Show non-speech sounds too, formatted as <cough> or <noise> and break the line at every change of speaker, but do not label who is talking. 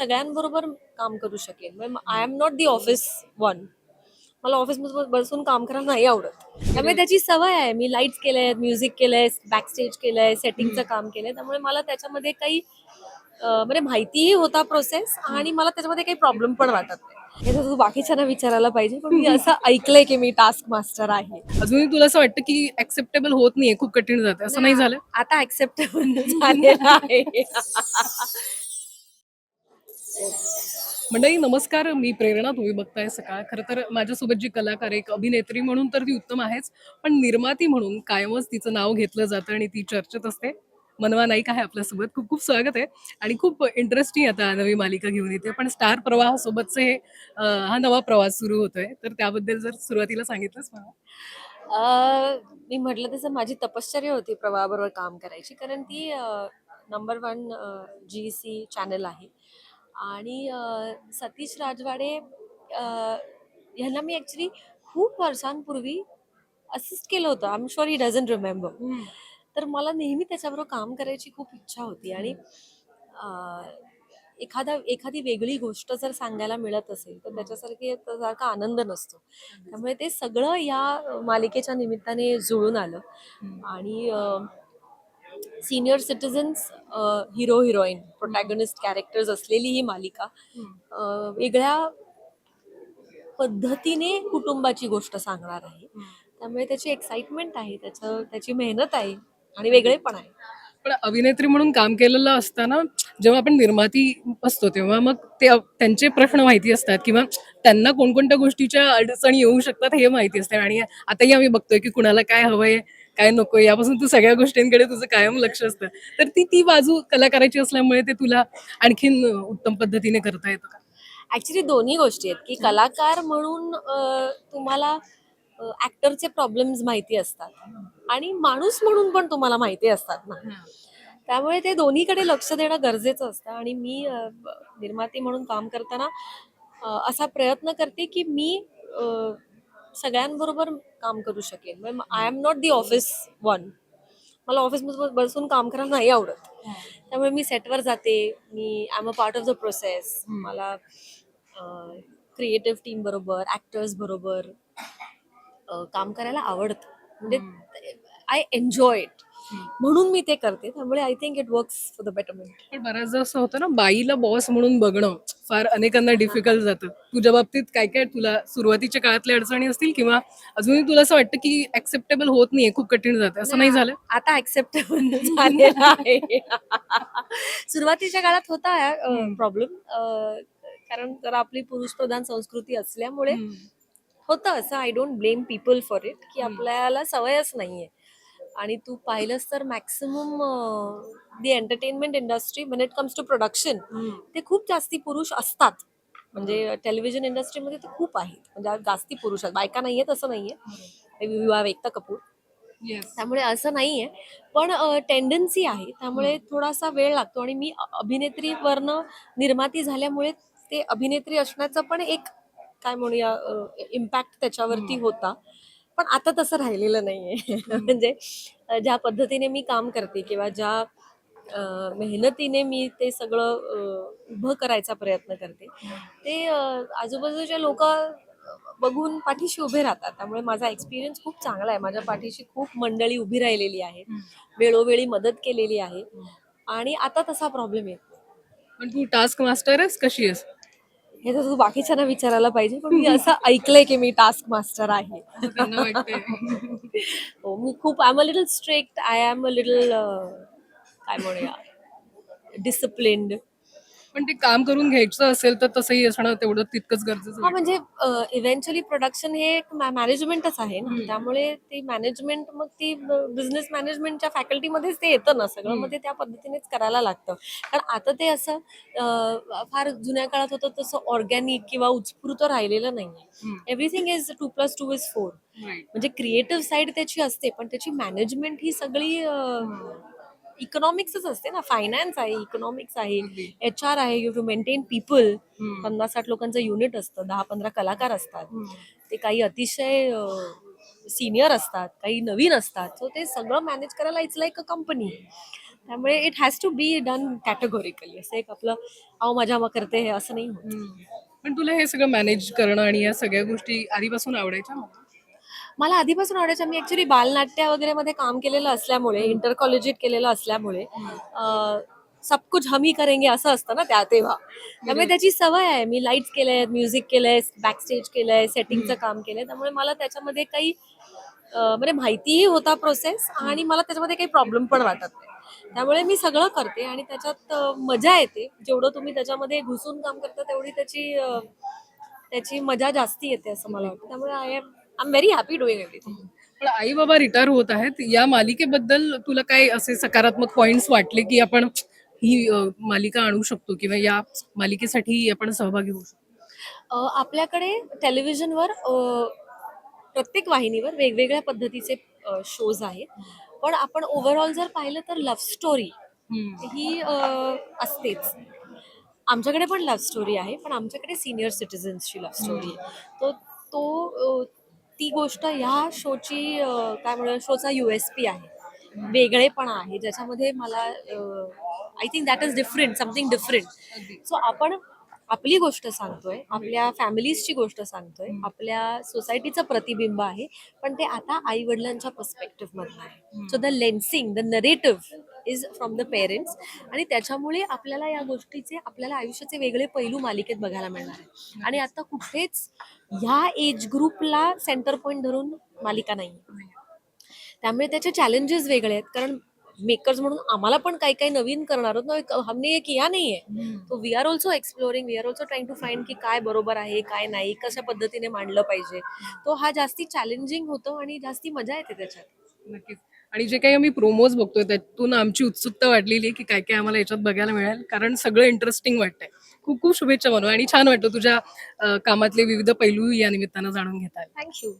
सगळ्यांबरोबर काम करू शकेन. I am not the office one मला ऑफिसमध्ये बसून काम करायला नाही आवडत. त्यामुळे त्याची सवय आहे. मी लाईट्स केलंय म्युझिक केलंय बॅक स्टेज केलंय सेटिंगचं काम केलंय. त्यामुळे मला त्याच्यामध्ये काही म्हणजे माहितीही होता प्रोसेस आणि मला त्याच्यामध्ये काही प्रॉब्लेम पण वाटत नाही. हे तू बाकीच्यांना विचारायला पाहिजे पण मी असं ऐकलंय की मी टास्क मास्टर आहे.
अजूनही तुला असं वाटतं की ऍक्सेप्टेबल होत नाहीये खूप कठीण जातं असं नाही झालं?
आता ऍक्सेप्टेबल <laughs> झालेलं आहे.
मंडळी नमस्कार. मी प्रेरणा तुम्ही बघताय सकाळ. खरं तर माझ्यासोबत जी कलाकार एक अभिनेत्री म्हणून तर ती उत्तम आहेच. पण निर्माती म्हणून कायमच तिचं नाव घेतलं जातं आणि ती चर्चेत असते. मनवा नाईक आहे आपल्यासोबत. खूप खूप स्वागत आहे. आणि खूप इंटरेस्टिंग आता नवी मालिका घेऊन येते पण स्टार प्रवाहासोबतचे हे हा नवा प्रवास सुरू होतोय. तर त्याबद्दल जर सुरुवातीला सांगितलंच मला.
मी म्हटलं तसं माझी तपश्चर्या होती प्रवाहाबरोबर काम करायची. कारण ती number one G C channel आहे. आणि सतीश राजवाडे ह्यांना मी ॲक्च्युली खूप वर्षांपूर्वी असिस्ट केलं होतं. I am sure he doesn't remember तर मला नेहमी त्याच्याबरोबर काम करायची खूप इच्छा होती आणि एखादा एखादी वेगळी गोष्ट जर सांगायला मिळत असेल तर त्याच्यासारखी सारखा आनंद नसतो. त्यामुळे ते सगळं या मालिकेच्या निमित्ताने जुळून आलं. आणि senior citizens hero heroine protagonist characters असलेली ही मालिका. वेगळ्या पद्धतीने कुटुंबाची गोष्ट सांगणार आहे. त्यामुळे त्याची एक्साइटमेंट आहे त्याचं त्याची मेहनत आहे आणि वेगळेपण आहे.
पण अभिनेत्री म्हणून काम केलेलं असताना जेव्हा आपण निर्माती असतो तेव्हा मग ते त्यांचे प्रश्न माहिती असतात किंवा त्यांना कोणकोणत्या गोष्टीच्या अडचणी येऊ शकतात हे माहिती असते. आणि आताही आम्ही बघतोय की कुणाला काय हवंय काय नको यापासून तू सगळ्या गोष्टींकडे तुझं कायम लक्ष असतं. तर ती ती बाजू कलाकाराची असल्यामुळे ते तुला आणखीन उत्तम पद्धतीने करता येतं का?
ऍक्च्युली दोन्ही गोष्टी आहेत की कलाकार म्हणून तुम्हाला ऍक्टरचे प्रॉब्लेम्स माहिती असतात आणि माणूस म्हणून पण तुम्हाला माहिती असतात ना. त्यामुळे ते दोन्हीकडे लक्ष देणं गरजेचं असतं आणि मी निर्माती म्हणून काम करताना असा प्रयत्न करते की मी सगळ्यांबरोबर काम करू शकेन. I am not the office one मला ऑफिसमध्ये बसून काम करायला नाही आवडत. त्यामुळे मी सेटवर जाते. मी I am a part of the process. मला क्रिएटिव्ह टीम बरोबर ऍक्टर्स बरोबर काम करायला आवडतं. म्हणजे आय एन्जॉय इट म्हणून मी ते करते. त्यामुळे I think it works for the betterment
पण बऱ्याचदा असं होतं ना बाईला बॉस म्हणून बघणं फार अनेकांना डिफिकल्ट जातं. तुझ्या बाबतीत काय काय तुला सुरुवातीच्या काळातल्या अडचणी असतील किंवा अजूनही तुला असं वाटतं की ऍक्सेप्टेबल होत नाहीये खूप कठीण जातं. असं नाही झालं?
आता ऍक्सेप्टेबल झालेलं आहे. सुरुवातीच्या काळात होता. प्रॉब्लेम कारण जर आपली पुरुष प्रधान संस्कृती असल्यामुळे होतं असं. I don't blame people for it की. आपल्याला सवयच नाहीये. आणि तू पाहिलंस तर maximum the entertainment industry when it comes to production ते खूप जास्ती पुरुष असतात. म्हणजे टेलिव्हिजन इंडस्ट्रीमध्ये ते खूप आहेत. म्हणजे जास्ती पुरुष आहेत. बायका नाहीयेत असं नाहीये. विवाह एकता कपूर.
येस
त्यामुळे असं नाहीये. पण टेंडन्सी आहे. त्यामुळे थोडासा वेळ लागतो. आणि मी अभिनेत्रीवरनं निर्माती झाल्यामुळे ते अभिनेत्री असण्याचं पण एक काय म्हणूया इम्पॅक्ट त्याच्यावरती होता. पण आता तसं राहिलेलं नाहीये. म्हणजे ज्या पद्धतीने मी काम करते किंवा ज्या मेहनतीने मी ते सगळं उभं करायचा प्रयत्न करते ते अ, आजूबाजूचे लोक बघून पाठीशी उभे राहतात. त्यामुळे माझा एक्सपिरियन्स खूप चांगला आहे. माझ्या पाठीशी खूप मंडळी उभी राहिलेली आहे वेळोवेळी मदत केलेली आहे. आणि आता तसा प्रॉब्लेम येत.
पण तू टास्क मास्टर आहेस? कशी आहेस?
हे तर तू बाकीच्यांना विचारायला पाहिजे पण मी असं ऐकलंय की मी टास्क मास्टर आहे. <laughs> हो मी खूप I am a little strict I am a little काय म्हणूया डिसिप्लिन्ड
पण ते काम करून घ्यायचं असेल तर तसंही असणं तेवढं तितकंच गरजेचं
हा. म्हणजे इव्हेंच्युअली प्रोडक्शन हे एक मॅनेजमेंटच आहे ना
हम्म.
त्यामुळे ते मॅनेजमेंट मग ती बिझनेस मॅनेजमेंटच्या फॅकल्टीमध्येच ते येतं ना सगळं
हम्म.
मग ते त्या पद्धतीनेच करायला लागतं कारण आता ते असं अं, फार जुन्या काळात होतं तसं ऑर्गॅनिक किंवा उत्स्फूर्त राहिलेलं नाहीये
हम्म.
Everything is two plus two is four
Right.
म्हणजे क्रिएटिव्ह साईड त्याची असते पण त्याची मॅनेजमेंट ही सगळी इकॉनॉमिक्सच असते ना फायनान्स आहे इकॉनॉमिक्स आहे. एच आर आहे यू टू मेंटेन पीपल. पन्नास साठ लोकांचं युनिट असतं दहा पंधरा कलाकार असतात. ते काही अतिशय सिनियर असतात काही नवीन असतात सो ते सगळं मॅनेज करायला इट्स लाईक अ कंपनी त्यामुळे it has to be done categorically असं एक आपलं अहो मजा मग करते हे असं नाही
पण तुला हे सगळं मॅनेज करणं आणि या सगळ्या गोष्टी आधीपासून आवडायच्या?
मला आधीपासून आवडायचं मी ऍक्च्युली बालनाट्य वगैरे मध्ये काम केलेलं असल्यामुळे इंटर कॉलेजिएट केलेलं असल्यामुळे सब कुछ हम ही करेंगे असं असतं ना त्या तेव्हा. त्यामुळे त्याची सवय आहे. मी लाईट्स केलंय म्युझिक केलंय बॅक स्टेज केलंय सेटिंगचं काम केलंय. त्यामुळे मला त्याच्यामध्ये काही म्हणजे माहितीही होता प्रोसेस आणि मला त्याच्यामध्ये काही प्रॉब्लेम पण वाटत नाही. त्यामुळे मी सगळं करते आणि त्याच्यात मजा येते. जेवढं तुम्ही त्याच्यामध्ये घुसून काम करता तेवढी त्याची त्याची मजा जास्ती येते असं मला वाटतं. त्यामुळे I am I am very happy doing everything
पण आई बाबा रिटायर होत आहेत. या मालिकेबद्दल तुला काय असे सकारात्मक पॉइंट्स वाटले की आपण ही अ, मालिका आणू शकतो किंवा या मालिकेसाठी आपण सहभागी होऊ शकतो?
अ, आपल्याकडे टेलिव्हिजनवर अ, प्रत्येक वाहिनीवर वेगवेगळ्या पद्धतीचे शोज आहेत. पण आपण ओव्हरऑल जर पाहिलं तर लव्ह स्टोरी ही अ, असतेच. आमच्याकडे पण लव्ह स्टोरी आहे पण आमच्याकडे सिनियर सिटीजन्सची लव्ह स्टोरी आहे. तो तो अ, ती गोष्ट ह्या शोची काय म्हणूया शोचा यू एस पी आहे. वेगळेपणा आहे. ज्याच्यामध्ये मला I think that is different something different so आपण आपली गोष्ट सांगतोय आपल्या फॅमिलीजची गोष्ट सांगतोय आपल्या सोसायटीचं प्रतिबिंब आहे पण ते आता आई वडिलांच्या पर्स्पेक्टिव्ह मधलं आहे. So the lensing the narrative is from the parents आणि त्याच्यामुळे आपल्याला या गोष्टीचे आपल्याला आयुष्याचे वेगळे पैलू मालिकेत बघायला मिळणार आहे आणि आता कुठेच ह्या एज ग्रुपला सेंटर पॉईंट धरून मालिका नाही त्यामुळे त्याचे चॅलेंजेस वेगळे आहेत. कारण मेकर्स म्हणून आम्हाला पण काही काही नवीन करणार आहोत. ना एक हमने ये किया नाही आहे तो we are also exploring we are also trying to find की काय बरोबर आहे काय नाही कशा पद्धतीने मांडलं पाहिजे. तो हा जास्ती चॅलेंजिंग होतो आणि जास्ती मजा येते त्याच्यात.
नक्कीच. आणि जे काही आम्ही प्रोमोज बघतोय त्यातून आमची उत्सुकता वाढलेली आहे की काय काय आम्हाला याच्यात बघायला मिळेल. कारण सगळं इंटरेस्टिंग वाटतंय. खूप खूप शुभेच्छा म्हणू आणि छान वाटतं तुझ्या कामातले विविध पैलू या निमित्तानं जाणून घेता.
थँक्यू